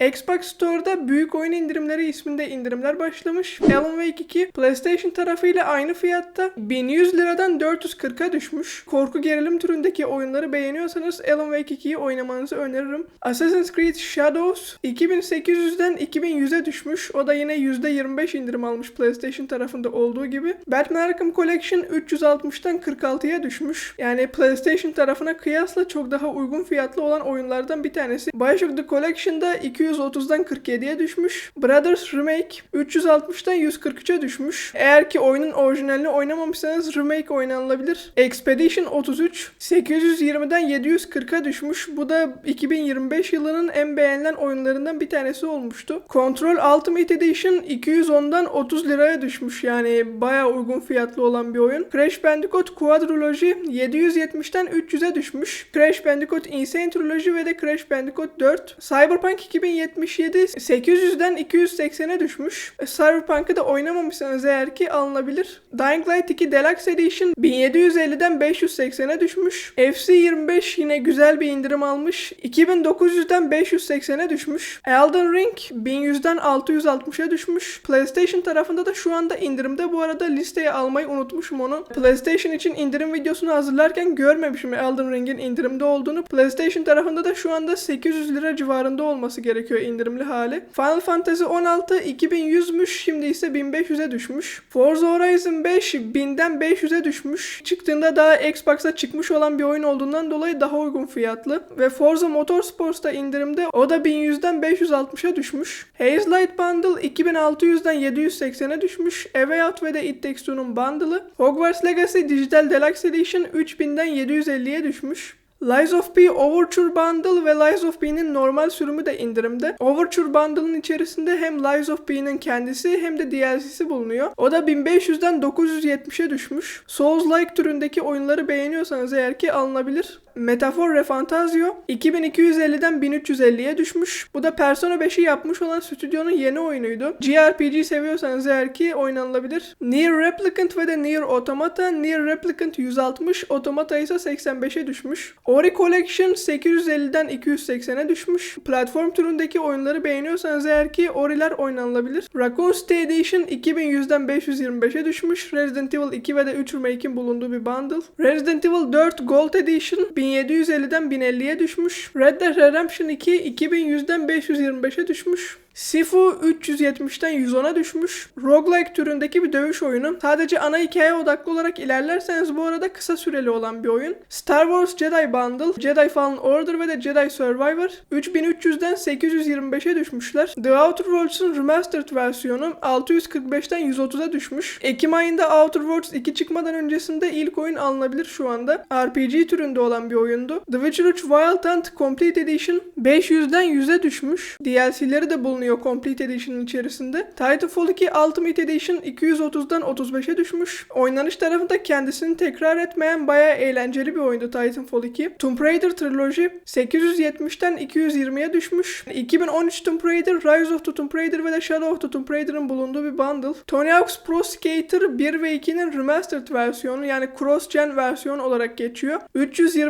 Xbox Store'da büyük oyun indirimleri isminde indirimler başlamış. Alan Wake 2 PlayStation tarafıyla aynı fiyatta 1100 liradan 440'a düşmüş. Korku gerilim türündeki oyunları beğeniyorsanız Alan Wake 2'yi oynamanızı öneririm. Assassin's Creed Shadows 2800'den 2100'e düşmüş. O da yine %25 indirim almış PlayStation tarafında olduğu gibi. Batman Arkham Collection 360'tan 46'ya düşmüş. Yani PlayStation tarafına kıyasla çok daha uygun fiyatlı olan oyunlardan bir tanesi. Bioshock The Collection'da 230'dan 47'ye düşmüş. Brothers Remake 360'dan 143'e düşmüş. Eğer ki oyunun orijinalini oynamamışsanız remake oynanılabilir. Expedition 33 820'den 740'a düşmüş. Bu da 2025 yılının en beğenilen oyunlarından bir tanesi olmuştu. Control Ultimate Edition 210'dan 30 liraya düşmüş. Yani bayağı uygun fiyatlı olan bir oyun. Crash Bandicoot Quadrilogy 770'ten 300'e düşmüş. Crash Bandicoot Insane Trilogy ve de Crash Bandicoot 4. Cyberpunk 2077 800'den 280'e düşmüş. E, Cyberpunk'ı da oynamamışsanız eğer ki alınabilir. Dying Light 2 Deluxe Edition 1750'den 580'e düşmüş. FC25 yine güzel bir indirim almış. 2900'den 580'e düşmüş. Elden Ring 1100'den 660'a düşmüş. PlayStation tarafında da şu anda indirimde. Bu arada listeye almayı unutmuşum onu. PlayStation için indirim videosunu hazırlarken görmemişim Elden Ring'in indirimde olduğunu. PlayStation tarafında da şu anda 800 lira civarında olması gerekiyor indirimli hali. Final Fantasy 16 2100'müş şimdi ise 1500'e düşmüş. Forza Horizon 5 1000'den 500'e düşmüş. Çıktığında daha Xbox'a çıkmış olan bir oyun olduğundan dolayı daha uygun fiyatlı. Ve Forza Motorsports'ta indirimde o da 1100'den 560'a düşmüş. Haze Light Bundle 2600'den 780'e düşmüş. A Way Out ve de It Takes Two'nun bundle'ı. Hogwarts Legacy Digital Deluxe Edition 3000'den 750'ye düşmüş. Lies of P Overture Bundle ve Lies of P'nin normal sürümü de indirimde. Overture Bundle'ın içerisinde hem Lies of P'nin kendisi hem de DLC'si bulunuyor. O da 1500'den 970'e düşmüş. Souls-like türündeki oyunları beğeniyorsanız eğer ki alınabilir. Metafor Refantazio 2250'den 1350'ye düşmüş. Bu da Persona 5'i yapmış olan stüdyonun yeni oyunuydu. JRPG seviyorsanız eğer ki oynanılabilir. Nier Replicant ve de Nier Automata. Nier Replicant 160, Automata ise 85'e düşmüş. Ori Collection 850'den 280'e düşmüş. Platform türündeki oyunları beğeniyorsanız eğer ki Ori'ler oynanılabilir. Raccoon City Edition 2100'den 525'e düşmüş. Resident Evil 2 ve de 3 Remake'in bulunduğu bir bundle. Resident Evil 4 Gold Edition 1750'den 1050'ye düşmüş. Red Dead Redemption 2 2100'den 525'e düşmüş. Sifu 370'ten 110'a düşmüş. Roguelike türündeki bir dövüş oyunu. Sadece ana hikaye odaklı olarak ilerlerseniz bu arada kısa süreli olan bir oyun. Star Wars Jedi Bundle, Jedi Fallen Order ve de Jedi Survivor 3300'den 825'e düşmüşler. The Outer Worlds'un remastered versiyonu 645'ten 130'a düşmüş. Ekim ayında Outer Worlds 2 çıkmadan öncesinde ilk oyun alınabilir şu anda. RPG türünde olan bir oyundu. The Witcher 3 Wild Hunt Complete Edition 500'den 100'e düşmüş. DLC'leri de bulunuyor Complete Edition'ın içerisinde. Titanfall 2 Ultimate Edition 230'dan 35'e düşmüş. Oynanış tarafında kendisini tekrar etmeyen bayağı eğlenceli bir oyundu Titanfall 2. Tomb Raider Trilogy 870'ten 220'ye düşmüş. 2013 Tomb Raider, Rise of the Tomb Raider ve de Shadow of the Tomb Raider'ın bulunduğu bir bundle. Tony Hawk's Pro Skater 1 ve 2'nin remastered versiyonu yani cross-gen versiyon olarak geçiyor.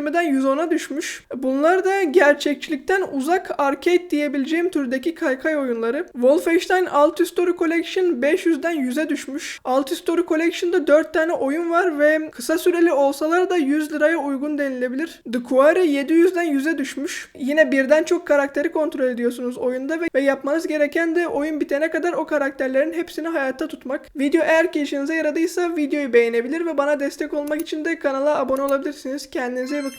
320'den 110'a düşmüş. Bunlar da gerçekçilikten uzak arcade diyebileceğim türdeki kaykay oyunları. Wolfenstein Alt Story Collection 500'den 100'e düşmüş. Alt Story Collection'da 4 tane oyun var ve kısa süreli olsalar da 100 liraya uygun denilebilir. The Quarry 700'den 100'e düşmüş. Yine birden çok karakteri kontrol ediyorsunuz oyunda ve, ve yapmanız gereken de oyun bitene kadar o karakterlerin hepsini hayatta tutmak. Video eğer ki işinize yaradıysa videoyu beğenebilir ve bana destek olmak için de kanala abone olabilirsiniz. Kendinize iyi bakın.